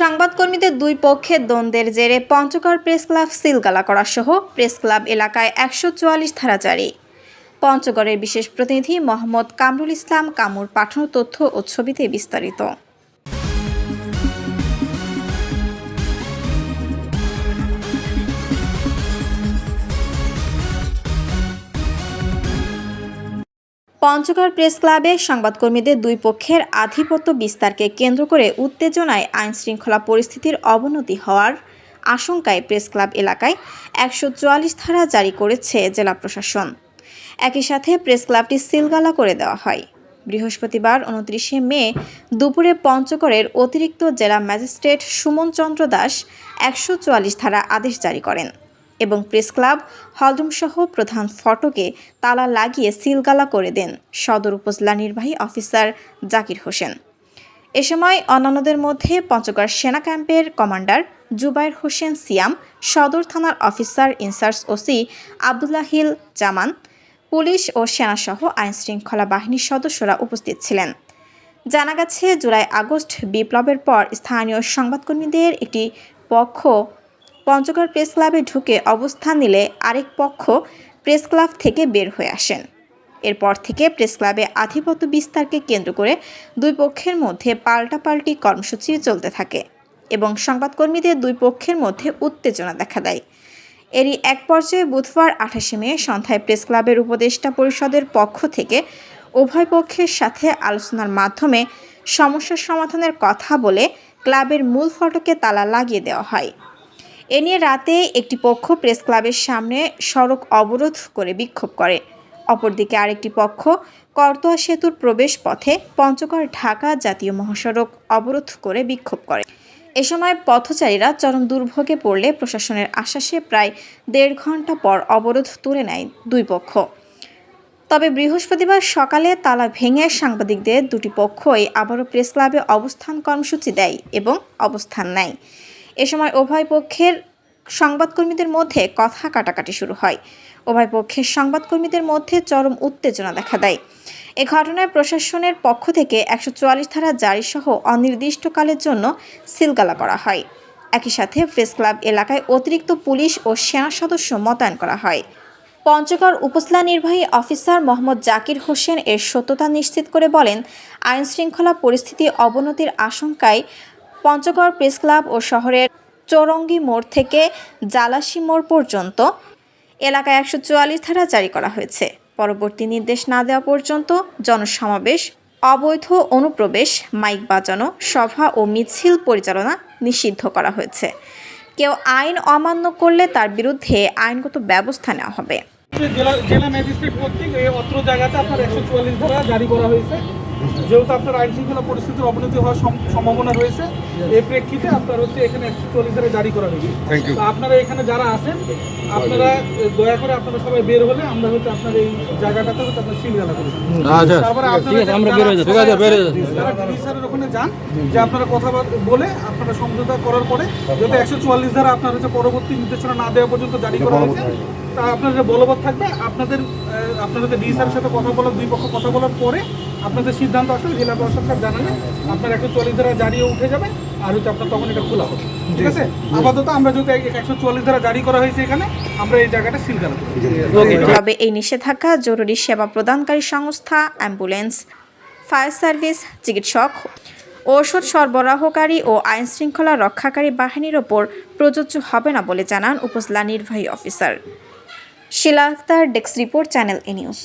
সংবাদকর্মীদের দুই পক্ষের দ্বন্দ্বের জেরে পঞ্চগড় প্রেস ক্লাব সিলগালা করা সহ প্রেস ক্লাব এলাকায় একশো চুয়াল্লিশ ধারা জারি। পঞ্চগড়ের বিশেষ প্রতিনিধি মোহাম্মদ কামরুল ইসলাম কামুর পাঠানো তথ্য ও ছবিতে বিস্তারিত। পঞ্চগড় প্রেস ক্লাবে সংবাদকর্মীদের দুই পক্ষের আধিপত্য বিস্তারকে কেন্দ্র করে উত্তেজনায় আইনশৃঙ্খলা পরিস্থিতির অবনতি হওয়ার আশঙ্কায় প্রেস ক্লাব এলাকায় একশো চুয়াল্লিশ ধারা জারি করেছে জেলা প্রশাসন। একই সাথে প্রেস ক্লাবটি সিলগালা করে দেওয়া হয়। বৃহস্পতিবার উনত্রিশে মে দুপুরে পঞ্চগড়ের অতিরিক্ত জেলা ম্যাজিস্ট্রেট সুমন চন্দ্র দাস একশো চুয়াল্লিশ ধারা আদেশ জারি করেন। এবং প্রেস ক্লাব হলরুমসহ প্রধান ফটকে তালা লাগিয়ে সিলগালা করে দেন সদর উপজেলা নির্বাহী অফিসার জাকির হোসেন। এ সময় অন্যান্যদের মধ্যে পঞ্চগড় সেনা ক্যাম্পের কমান্ডার জুবাইর হোসেন সিয়াম, সদর থানার officer in-charge OC Abdullahil Zaman, police ও সেনাসহ আইনশৃঙ্খলা বাহিনীর সদস্যরা উপস্থিত ছিলেন। জানা গেছে, জুলাই আগস্ট বিপ্লবের পর স্থানীয় সংবাদকর্মীদের একটি পক্ষ পঞ্চগড় প্রেস ক্লাবে ঢুকে অবস্থান নিলে আরেক পক্ষ প্রেস ক্লাব থেকে বের হয়ে আসেন। এরপর থেকে প্রেস ক্লাবে আধিপত্য বিস্তারকে কেন্দ্র করে দুই পক্ষের মধ্যে পাল্টাপাল্টি কর্মসূচি চলতে থাকে এবং সংবাদকর্মীদের দুই পক্ষের মধ্যে উত্তেজনা দেখা দেয়। এরই এক পর্যায়ে বুধবার আঠাশে মে সন্ধ্যায় প্রেস ক্লাবের উপদেষ্টা পরিষদের পক্ষ থেকে উভয় পক্ষের সাথে আলোচনার মাধ্যমে সমস্যার সমাধানের কথা বলে ক্লাবের মূল ফটকে তালা লাগিয়ে দেওয়া হয়। এ নিয়ে রাতে একটি পক্ষ প্রেস ক্লাবের সামনে সড়ক অবরোধ করে বিক্ষোভ করে। অপরদিকে আরেকটি পক্ষ করতোয়া সেতুর প্রবেশ পথে পঞ্চগড় ঢাকা জাতীয় মহাসড়ক অবরোধ করে বিক্ষোভ করে। এ সময় পথচারীরা চরম দুর্ভোগে পড়লে প্রশাসনের আশ্বাসে প্রায় দেড় ঘণ্টা পর অবরোধ তুলে নেয় দুই পক্ষ। তবে বৃহস্পতিবার সকালে তালা ভেঙে সাংবাদিকদের দুটি পক্ষই আবারও প্রেস ক্লাবে অবস্থান কর্মসূচি দেয় এবং অবস্থান নেয়। এ সময় উভয় পক্ষের সংবাদকর্মীদের মধ্যে কথা কাটাকাটি শুরু হয়। উভয় পক্ষের সংবাদকর্মীদের মধ্যে চরম উত্তেজনা দেখা দেয়। এ ঘটনায় প্রশাসনের পক্ষ থেকে একশো চুয়াল্লিশ ধারা জারি সহ অনির্দিষ্টকালের জন্য সিলগালা করা হয়। একই সাথে প্রেস ক্লাব এলাকায় অতিরিক্ত পুলিশ ও সেনা সদস্য মোতায়েন করা হয়। পঞ্চগড় উপজেলা নির্বাহী অফিসার মোহাম্মদ জাকির হোসেন এর সত্যতা নিশ্চিত করে বলেন, আইনশৃঙ্খলা পরিস্থিতি অবনতির আশঙ্কায় পঞ্চগড় প্রেস ক্লাব ও শহরের চৌরঙ্গি মোড় থেকে জালাশি মোড় পর্যন্ত এলাকায় একশো চুয়াল্লিশ ধারা জারি করা হয়েছে। পরবর্তী নির্দেশ না দেওয়া পর্যন্ত জনসমাবেশ, অবৈধ অনুপ্রবেশ, মাইক বাজানো, সভা ও মিছিল পরিচালনা নিষিদ্ধ করা হয়েছে। কেউ আইন অমান্য করলে তার বিরুদ্ধে আইনগত ব্যবস্থা নেওয়া হবে। জেলা ম্যাজিস্ট্রেট কর্তৃক অত্র জায়গাতে আপনার একশো চুয়াল্লিশ ধারা জারি করা হয়েছে। যেহেতু আপনার আইন শৃঙ্খলা পরিস্থিতির অবনতি হওয়ার সম্ভাবনা রয়েছে এই প্রেক্ষিতে আপনার হচ্ছে এখানে একশো চুয়াল্লিশ ধারা জারি করা হয়েছে। তো আপনারা এখানে যারা আছেন আপনারা দয়া করে আপনারা সবাই বের হলে আমরা হচ্ছে আপনার এই জায়গাটাতে হচ্ছে আপনার সিল গালা করি আচ্ছা তারপরে ঠিক আছে আমরা বের যাচ্ছি। ঠিক আছে বের যাচ্ছি। যারা ডিডি ওখানে যান যে আপনারা কথা বল- বলে আপনারা সমঝোতা করার পরে একশো চুয়াল্লিশ ধারা আপনার হচ্ছে পরবর্তী নির্দেশনা না দেওয়া পর্যন্ত জারি করা হয়েছে। আপনাদের বলবৎ থাকবে। আপনাদের আপনাদের ডিডি সাথে কথা বলার দুই পক্ষ কথা বলার পরে আপনাদের সিদ্ধান্ত আসলে জেলা প্রশাসক স্যার জানালে আপনার একশো চল্লিশ ধারা জারিও উঠে যাবে আর হচ্ছে আপনার তখন এটা খোলা হবে। ঠিক আছে? আপাতত আমরা যেহেতু একশো চল্লিশ ধারা জারি করা হয়েছে এখানে আমরা এই জায়গাটা সিল করা তবে এই নিষেধাজ্ঞা জরুরি সেবা প্রদানকারী সংস্থা অ্যাম্বুলেন্স ফায়ার সার্ভিস চিকিৎসক ঔষধ সরবরাহকারী ও আইন শৃঙ্খলা রক্ষাকারী বাহিনীর ওপর প্রযোজ্য হবে না বলে জানান উপজেলা নির্বাহী officer. Shila Akter desk report channel এ নিউজ